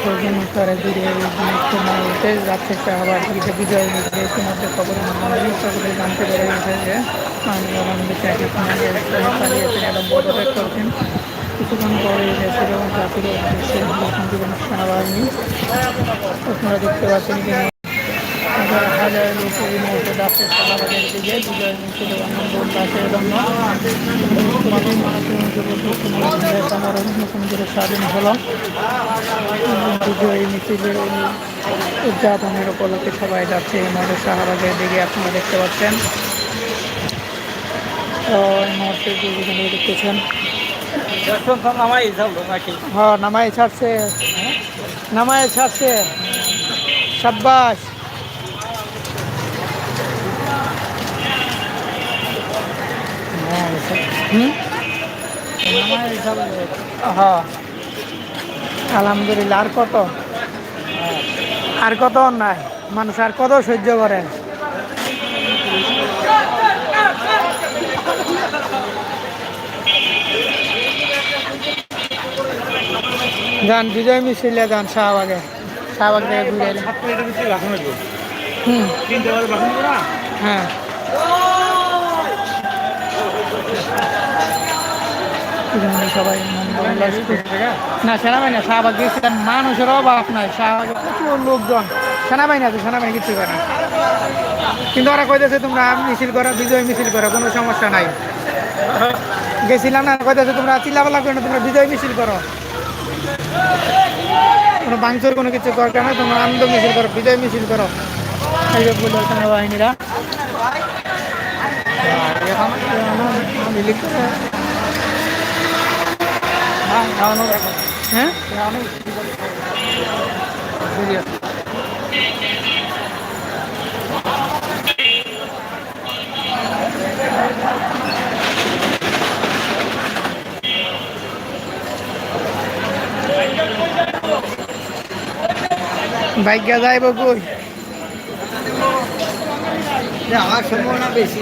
প্রয়োজন করে দূরে মুহূর্তে যাচ্ছে আবার দিকে বিজয় মিত্র ইতিমধ্যে খবর মানুষ সকলে জানতে পেরে গেছে যে আনন্দ চাকরি পালিয়েছেন এবং পদত্যাগ করছেন। কিছুক্ষণ পরে এবং জাতির উদ্দেশ্যে দিবেন সেনাবাহিনী। আপনারা দেখতে পাচ্ছেন যে হাজার স্বাধীন হল। বিজয় মিছিলের উদযাপনের উপলক্ষে সবাই যাচ্ছে এই মুহূর্তে শাহবাগের দিকে আপনারা দেখতে পাচ্ছেন। তো এই হ্যাঁ ছাড়ছে। ছাড়ছে। সাব্বাস। হুম হ্যাঁ। আলহামদুলিল্লাহ আর কত? আর কত নাই মানুষ আর কত সহ্য করে? যান বিজয় মিছিলে যান শাহবাগে। শাহবাগ থেকে ঘুরে হুম। হ্যাঁ। এখানে সবাই আনন্দ উল্লাস করছে। না সেনাবাহিনী শাহবাগ গেছিলেন মানুষের অভাব নাই শাহবাগে প্রচুর লোকজন। সেনাবাহিনী আছে সেনাবাহিনী কিছু করে না। কিন্তু ওরা কইতেছে তোমরা মিছিল করো বিজয় মিছিল করো কোনো সমস্যা নাই। গেছিলাম না কইতেছে তোমরা চিল্লাপালা করো না তোমরা বিজয় মিছিল করো। কোনো বাংচুর কোনো কিছু দরকার না তোমরা আনন্দ মিছিল করো বিজয় মিছিল করো। এই যে বলল সেনাবাহিনীরা। এখন হ্যাঁ ভাগ্যা যাইব কই? আমার সম্ভাবনা বেশি।